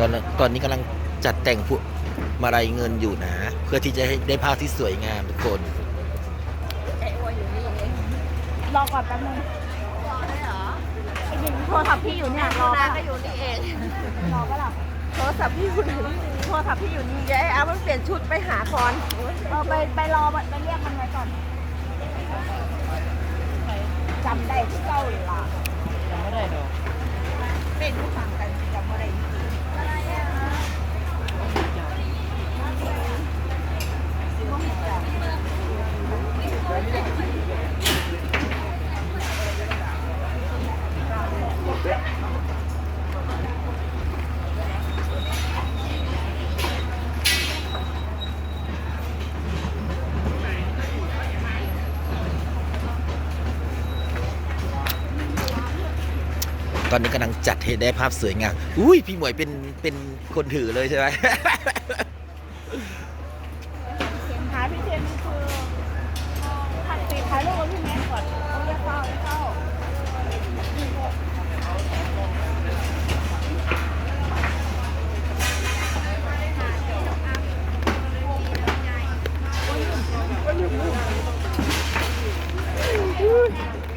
ตอนนั้นตอนนี้กำลังจัดแต่งพวกมาลัยเงินอยู่นะ เพื่อที่จะให้ได้ภาพที่สวยงามทุกคนไอ้อัวอยู่นี่เองรอก่อนแป๊บนึงรอได้เหรอไอ้ยิงโทรศัพท์พี่อยู่เนี่ยรรออปะก็อยู่นี่เองรอปะล่ะโทรศัพท์พี่อยู่นี่โทรศัพท์พี่อยู่นี่เดี๋ยวไอ้อามันเปลี่ยนชุดไปหาก่อนเออไปไปรอไปเรียกมันไว้ก่อนจำได้ที่เก้าหรือล่ะ จำไม่ได้ดอก เป็นผู้ฟังกันจำไม่ได้ ตอนนี้กำลังจัดให้ได้ภาพสวยงาม อุ้ยพี่หมวยเป็นเป็นคนถือเลยใช่ไหม หาพี่เทียนคือถ่ายถ่ายรูปกับพี่แม่ก่อนเอาเรียกเข้าเรียกเข้า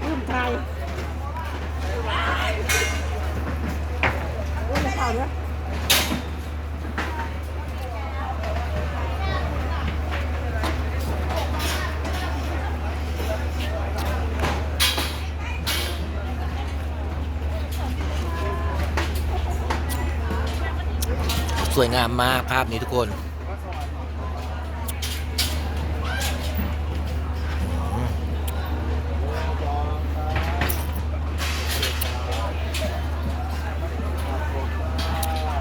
ลืมไทย่าเนี่ยสวยงามมากภาพนี้ทุกคน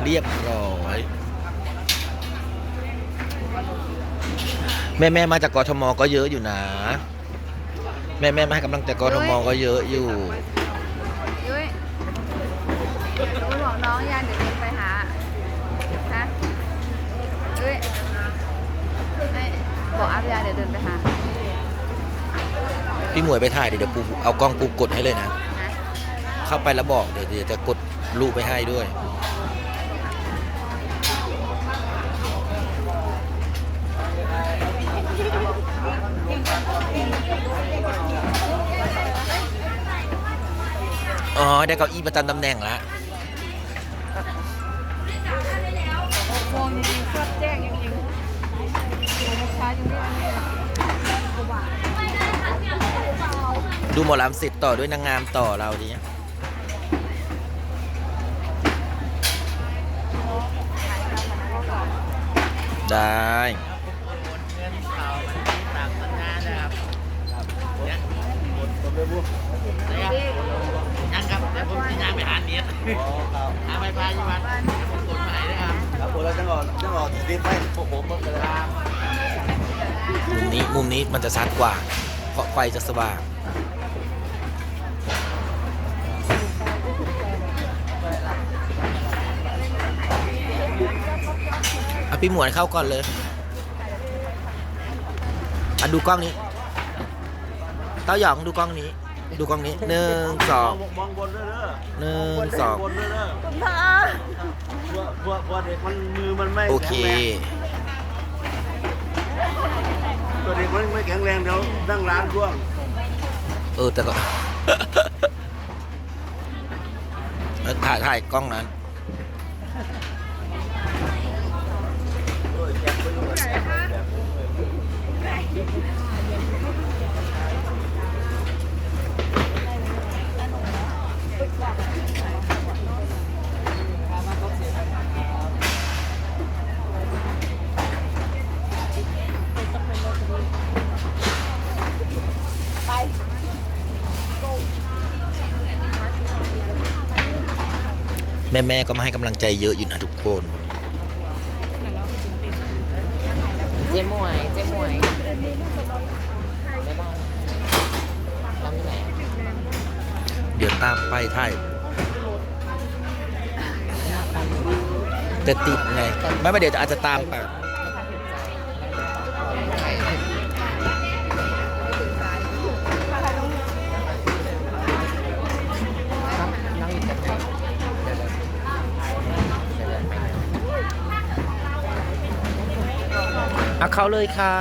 เรียบร้อย แม่แม่ๆมาจากกทมก็เยอะอยู่นะ แม่แม่ๆมาให้กำลังใจกทมก็เยอะอยู่ยุ้ยยุ้ยบอกน้องยังเดี๋ยวเดินไปหาฮะยุ้ยไม่บอกอาบยาเดี๋ยวเดินไปหาพี่หมวยไปถ่ายเดี๋ยวเดี๋ยวปูเอากล้องปูกดให้เลยนะนะเข้าไปแล้วบอกเดี๋ยวเดี๋ยวจะกดรูปไปให้ด้วย อ๋อได้เก้าอี้ประจำตำแหน่งแล้วมองดีๆชอบแจ้งจริงๆลูกค้ายังไม่ได้ดูหมอลำเสร็จต่อด้วยนางงามต่อเราดิได้ ยังครับเดี๋ยวผมจะย่างไปหาเนียดหาไปพายู่วันผมกดหมายนะครับครับผมแล้วจังหวะจังหวะดินให้พวกผมหมดเลยครับมุมนี้มุมนี้มันจะชัดกว่า เพราะไฟจะสว่างเอาพี่หมวยเข้าก่อนเลยอะดูกล้องนี้ เต้าหยองดูกล้องนี้ ดูกล้องนี้หนึ่งสองมองบนเด้อหนึ่งสองบนด้วยเด้อคุณพ่อพวกพวกพวเด็กมันมือมันไม่โอเคแข็งแรงตัวเด็กมันไม่แข็งแรงเดี๋ยวนั่งร้านร่วงเออแต่ก็เออถ่ายถ่ายกล้องนั้น แม่แม่ๆก็มาให้กำลังใจเยอะอยู่นะทุกคน เจ๊มวย เจ๊มวยบ๊ายบายทำที่ไหนเดี๋ยวตามไปถ่ายแต่ติดไง ไม่ไม่เดี๋ยวอาจจะตามไป เข้าเลยค่ะ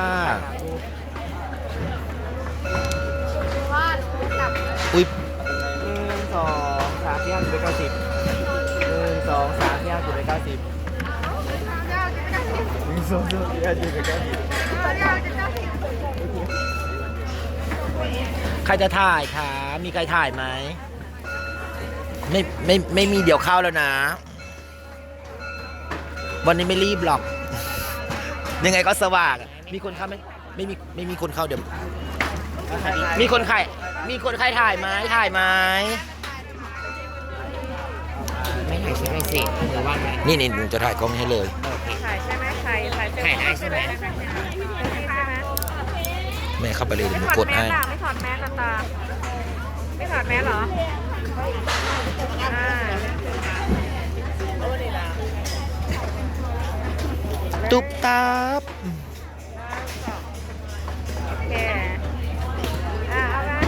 ว่าหนูกลับอุ้ยหนึ่งสองสามที่ห้าจุดเก้าสิบหนึ่งสองสามที่ห้าจุดเก้าสิบหนึ่งสองสามที่ห้าจุดเก้าสิบใครจะถ่ายคะมีใครถ่ายไหมไม่ไม่ไม่มีเดี๋ยวเข้าแล้วนะ วันนี้ไม่รีบหรอก ยังไงก็สว่างอะมีคนเข้าไหมไม่มีไม่มีคนเข้าเดี๋ยว มีคนใครมีคนใครถ่ายไหมถ่ายไหมไม่ถ่ายใช่ไหมสิหรือว่าไงนี่นี่หนูจะถ่ายกล้องให้เลย โอเค ถ่ายใช่ไหมถ่ายถ่ายเซลถ่ายได้ฟี่ใช่ไหมใช่ไหมแม่เข้าไปเลยไม่เดี๋ยวหนูถอดกดแมให้สล่ะไม่ถอดแมสนะตา ไม่ถอดแมสเหรออ่า ตุ๊บตับโอเคอ่าเอาละ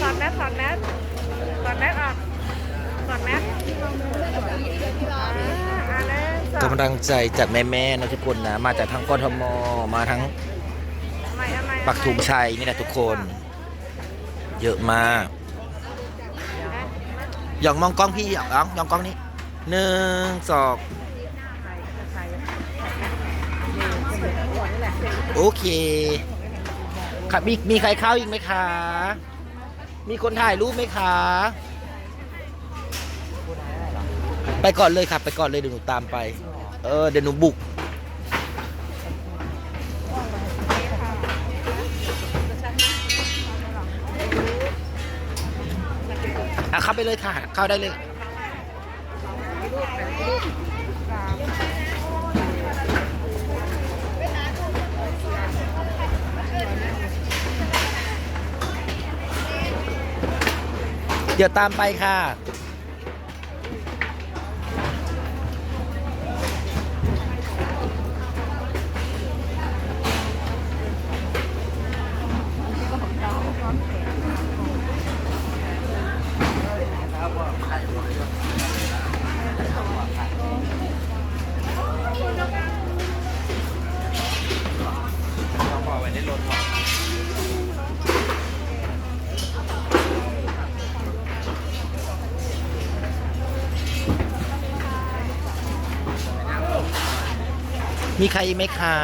ถอดแมสถอดแมสถอดแมสออกถอดแมสอ่าอ่าแล้วสองกำลังใจจากแม่ๆนะทุกคนนะ มาจากทั้งกทมมาทั้งเอาใหม่เอาใหม่ปักถุงชัยนี่แหละทุกคน เยอะมากหยองมองกล้องพี่หยองหยองยองกล้องนี้หนึ่งสอง โอเคครับมีมีใครเข้าอีกไหมคะ มีคนถ่ายรูปไหมคะ ไปก่อนเลยครับไปก่อนเลยเดี๋ยวหนูตามไป เออเดี๋ยวหนูบุก อะเข้าไปเลยค่ะ เข้าได้เลย เดี๋ยวตามไปค่ะ มีใครอีกไหมคะ